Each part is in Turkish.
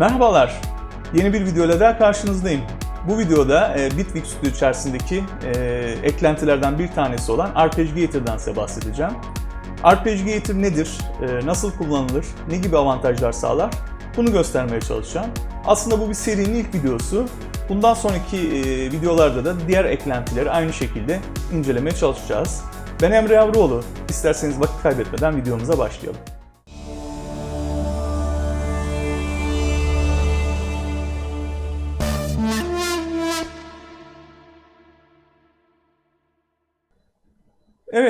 Merhabalar, yeni bir videoyla daha karşınızdayım. Bu videoda e, Bitwig Studio içerisindeki e, eklentilerden bir tanesi olan Arpeggiator'dan size bahsedeceğim. Arpeggiator nedir, e, nasıl kullanılır, ne gibi avantajlar sağlar bunu göstermeye çalışacağım. Aslında bu bir serinin ilk videosu. Bundan sonraki e, videolarda da diğer eklentileri aynı şekilde incelemeye çalışacağız. Ben Emre Yavruoğlu. İsterseniz vakit kaybetmeden videomuza başlayalım.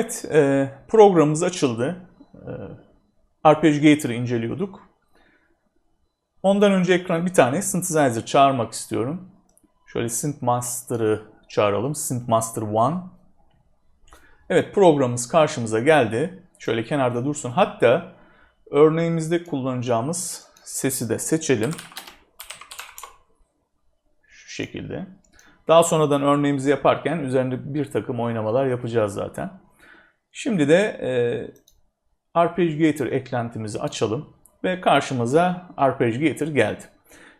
Evet, e, programımız açıldı. E, Arpeggiator'ı inceliyorduk. Ondan önce ekran bir tane synthesizer çağırmak istiyorum. Şöyle Synth Master'ı çağıralım. Synth Master 1. Evet programımız karşımıza geldi. Şöyle kenarda dursun. Hatta örneğimizde kullanacağımız sesi de seçelim. Şu şekilde. Daha sonradan örneğimizi yaparken üzerinde bir takım oynamalar yapacağız zaten. Şimdi de e, Arpeggiator eklentimizi açalım ve karşımıza Arpeggiator geldi.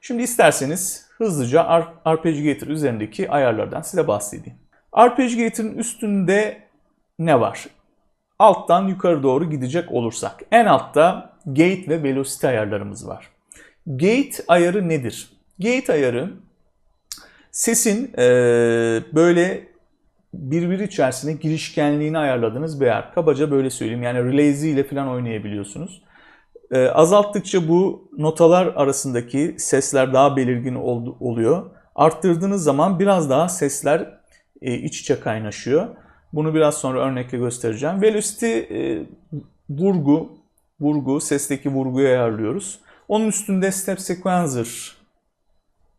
Şimdi isterseniz hızlıca Ar- Arpeggiator üzerindeki ayarlardan size bahsedeyim. Arpeggiator'ın üstünde ne var? Alttan yukarı doğru gidecek olursak en altta gate ve velocity ayarlarımız var. Gate ayarı nedir? Gate ayarı sesin e, böyle birbiri içerisine girişkenliğini ayarladığınız bir ayar. Kabaca böyle söyleyeyim. Yani relazy ile falan oynayabiliyorsunuz. E, azalttıkça bu notalar arasındaki sesler daha belirgin ol, oluyor. Arttırdığınız zaman biraz daha sesler e, iç içe kaynaşıyor. Bunu biraz sonra örnekle göstereceğim. Velocity e, vurgu, vurgu, sesteki vurguyu ayarlıyoruz. Onun üstünde step sequencer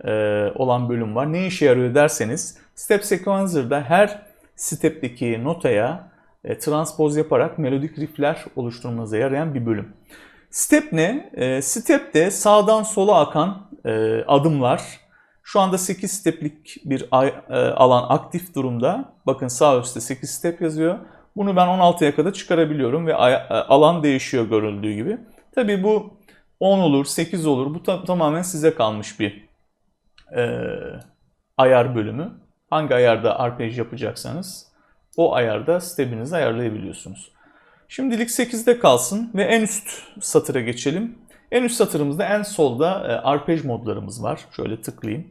e, olan bölüm var. Ne işe yarıyor derseniz step sequencer'da her step'teki notaya e, transpoz yaparak melodik riffler oluşturmanıza yarayan bir bölüm. Step ne? E, step de sağdan sola akan e, adımlar. Şu anda 8 steplik bir e, alan aktif durumda. Bakın sağ üstte 8 step yazıyor. Bunu ben 16'ya kadar çıkarabiliyorum ve e, alan değişiyor görüldüğü gibi. Tabii bu 10 olur, 8 olur. Bu ta- tamamen size kalmış bir e, ayar bölümü. Hangi ayarda arpej yapacaksanız o ayarda step'inizi ayarlayabiliyorsunuz. Şimdilik 8'de kalsın ve en üst satıra geçelim. En üst satırımızda en solda e, arpej modlarımız var. Şöyle tıklayayım.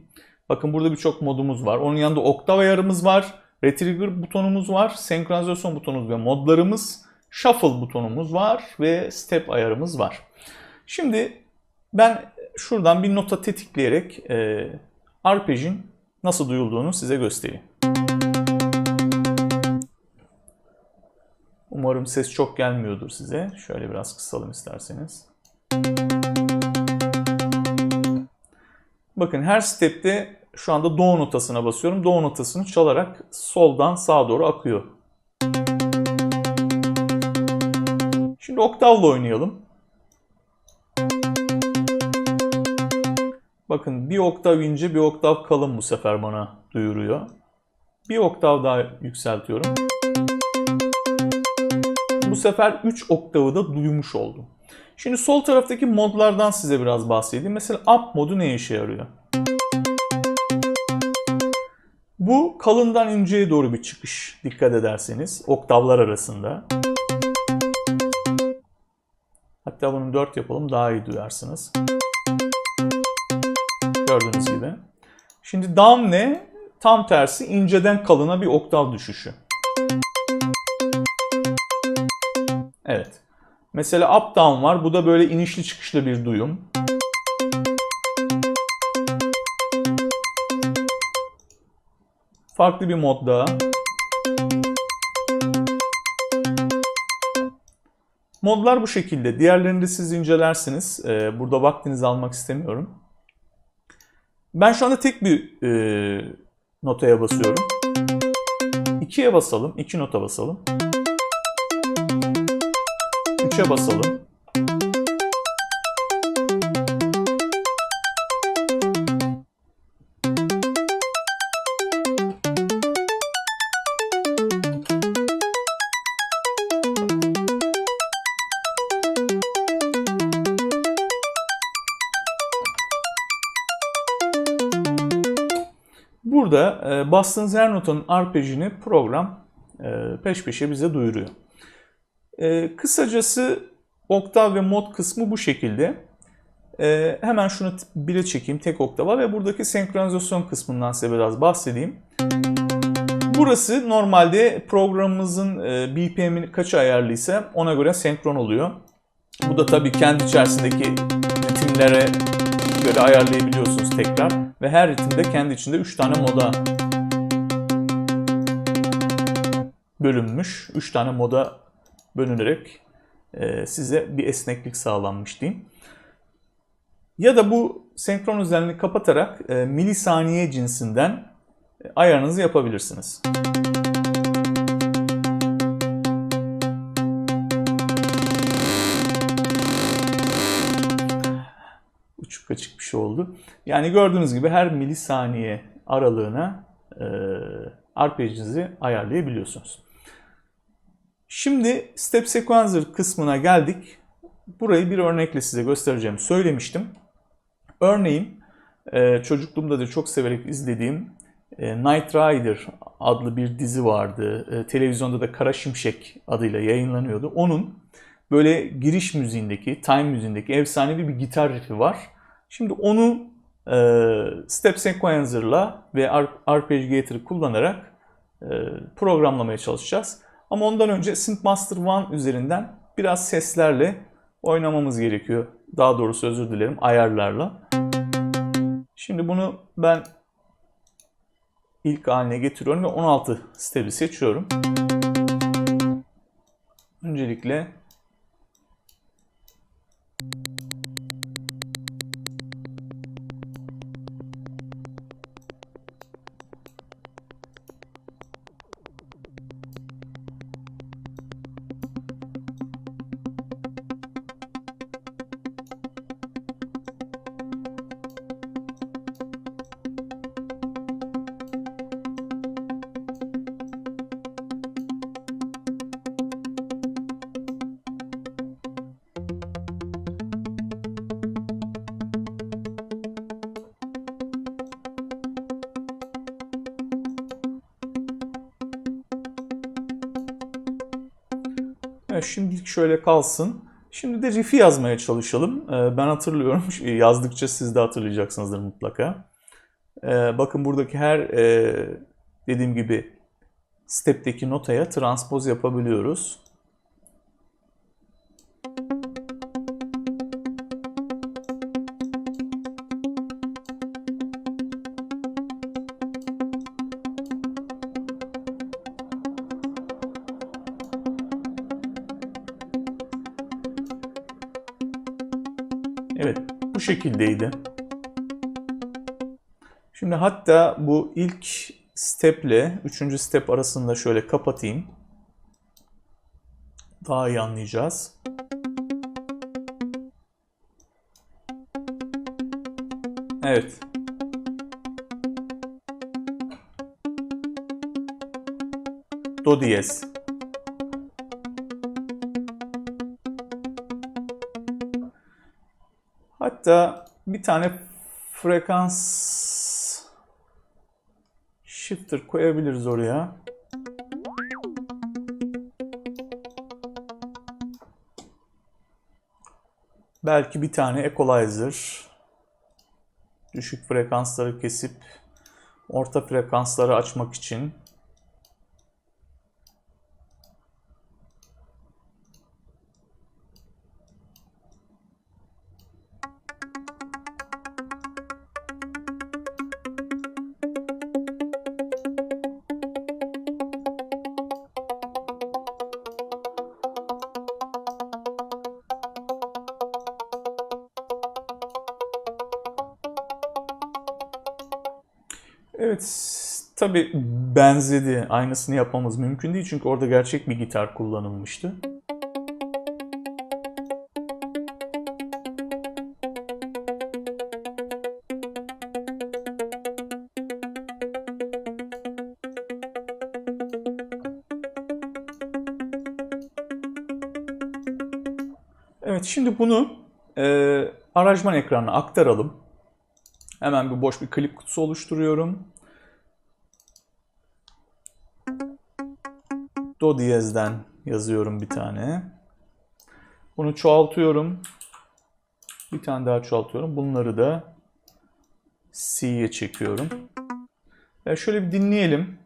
Bakın burada birçok modumuz var. Onun yanında oktav ayarımız var. Retrigger butonumuz var. Senkronizasyon butonumuz ve modlarımız. Shuffle butonumuz var ve step ayarımız var. Şimdi ben şuradan bir nota tetikleyerek e, arpejin nasıl duyulduğunu size göstereyim. Umarım ses çok gelmiyordur size. Şöyle biraz kısalım isterseniz. Bakın her stepte şu anda do notasına basıyorum. Do notasını çalarak soldan sağa doğru akıyor. Şimdi oktavla oynayalım. Bakın bir oktav ince bir oktav kalın bu sefer bana duyuruyor. Bir oktav daha yükseltiyorum. Bu sefer 3 oktavı da duymuş oldum. Şimdi sol taraftaki modlardan size biraz bahsedeyim. Mesela up modu ne işe yarıyor? Bu kalından inceye doğru bir çıkış dikkat ederseniz oktavlar arasında. Hatta bunu 4 yapalım daha iyi duyarsınız. Gördüğünüz gibi. Şimdi down ne? Tam tersi inceden kalına bir oktav düşüşü. Evet. Mesela up down var. Bu da böyle inişli çıkışlı bir duyum. Farklı bir mod daha. Modlar bu şekilde. Diğerlerini de siz incelersiniz. Ee, burada vaktinizi almak istemiyorum. Ben şu anda tek bir e, notaya basıyorum. İkiye basalım. iki nota basalım. 3'e basalım. Burada e, bastığınız her notanın arpejini program e, peş peşe bize duyuruyor. E, kısacası oktav ve mod kısmı bu şekilde. Hemen şunu bire çekeyim tek oktava ve buradaki senkronizasyon kısmından size biraz bahsedeyim. Burası normalde programımızın e, BPM'i kaça ayarlıysa ona göre senkron oluyor. Bu da tabii kendi içerisindeki ritimlere göre ayarlayabiliyorsunuz tekrar. Ve her ritimde kendi içinde 3 tane moda bölünmüş. 3 tane moda bölünerek e, size bir esneklik sağlanmış diyeyim. Ya da bu senkron özelliğini kapatarak e, milisaniye cinsinden e, ayarınızı yapabilirsiniz. Uçuk açık bir şey oldu. Yani gördüğünüz gibi her milisaniye aralığına e, arpejinizi ayarlayabiliyorsunuz. Şimdi Step Sequencer kısmına geldik. Burayı bir örnekle size göstereceğimi söylemiştim. Örneğin e, çocukluğumda da çok severek izlediğim e, Knight Rider adlı bir dizi vardı. E, televizyonda da Kara Şimşek adıyla yayınlanıyordu. Onun böyle giriş müziğindeki, time müziğindeki efsanevi bir gitar riffi var. Şimdi onu e, Step Sequencer'la ve Arpeggiator'ı kullanarak e, programlamaya çalışacağız. Ama ondan önce Synthmaster One üzerinden biraz seslerle oynamamız gerekiyor. Daha doğrusu özür dilerim ayarlarla. Şimdi bunu ben ilk haline getiriyorum ve 16 step'i seçiyorum. Öncelikle Evet, şimdilik şöyle kalsın. Şimdi de riff'i yazmaya çalışalım. Ee, ben hatırlıyorum. Yazdıkça siz de hatırlayacaksınızdır mutlaka. Ee, bakın buradaki her e, dediğim gibi step'teki notaya transpoz yapabiliyoruz. Bu şekildeydi. Şimdi hatta bu ilk step ile üçüncü step arasında şöyle kapatayım. Daha iyi anlayacağız. Evet. Do diyez. Hatta bir tane frekans shifter koyabiliriz oraya. Belki bir tane equalizer düşük frekansları kesip orta frekansları açmak için Evet, tabi benzedi. Aynısını yapmamız mümkün değil çünkü orada gerçek bir gitar kullanılmıştı. Evet, şimdi bunu e, aranjman ekranına aktaralım. Hemen bir boş bir klip kutusu oluşturuyorum. Do diyezden yazıyorum bir tane. Bunu çoğaltıyorum. Bir tane daha çoğaltıyorum. Bunları da C'ye çekiyorum. Ya şöyle bir dinleyelim.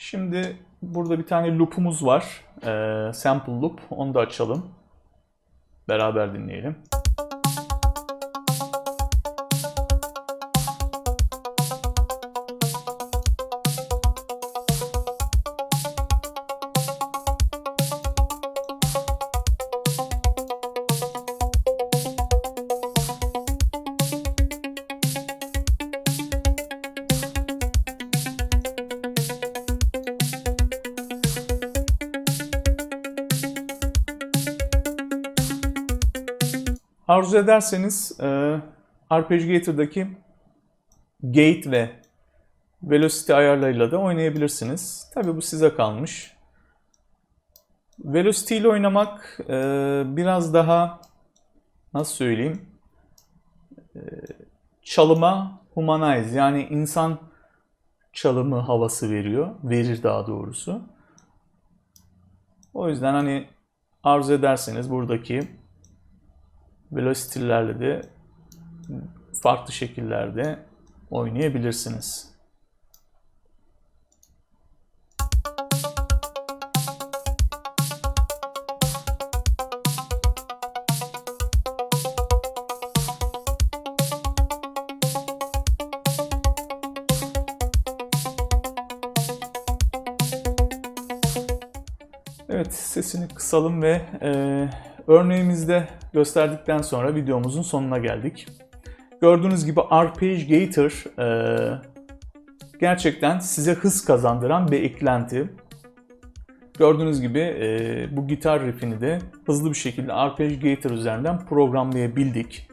Şimdi burada bir tane loop'umuz var. Ee, sample loop. Onu da açalım. Beraber dinleyelim. Arzu ederseniz e, gate ve velocity ayarlarıyla da oynayabilirsiniz. Tabii bu size kalmış. Velocity ile oynamak e, biraz daha nasıl söyleyeyim e, çalıma humanize yani insan çalımı havası veriyor. Verir daha doğrusu. O yüzden hani arzu ederseniz buradaki velocity'lerle de farklı şekillerde oynayabilirsiniz. Evet, sesini kısalım ve e, örneğimizde gösterdikten sonra videomuzun sonuna geldik. Gördüğünüz gibi Arpeggiator e, gerçekten size hız kazandıran bir eklenti. Gördüğünüz gibi e, bu gitar riffini de hızlı bir şekilde Arpeggiator üzerinden programlayabildik.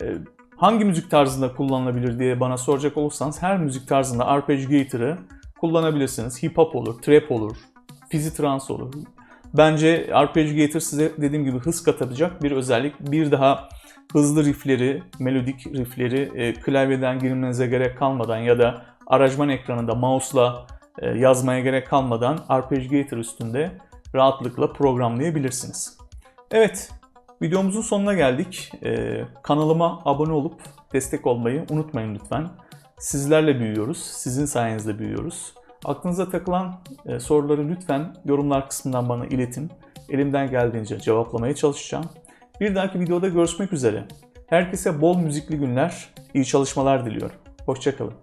E, hangi müzik tarzında kullanılabilir diye bana soracak olursanız her müzik tarzında Arpeggiator'ı kullanabilirsiniz. Hip hop olur, trap olur, fizi trance olur. Bence Arpeggiator size dediğim gibi hız katacak bir özellik. Bir daha hızlı riffleri, melodik riffleri e, klavyeden girmenize gerek kalmadan ya da aranjman ekranında mouse'la e, yazmaya gerek kalmadan Arpeggiator üstünde rahatlıkla programlayabilirsiniz. Evet, videomuzun sonuna geldik. E, kanalıma abone olup destek olmayı unutmayın lütfen. Sizlerle büyüyoruz, sizin sayenizde büyüyoruz. Aklınıza takılan e, soruları lütfen yorumlar kısmından bana iletin. Elimden geldiğince cevaplamaya çalışacağım. Bir dahaki videoda görüşmek üzere. Herkese bol müzikli günler, iyi çalışmalar diliyorum. Hoşçakalın.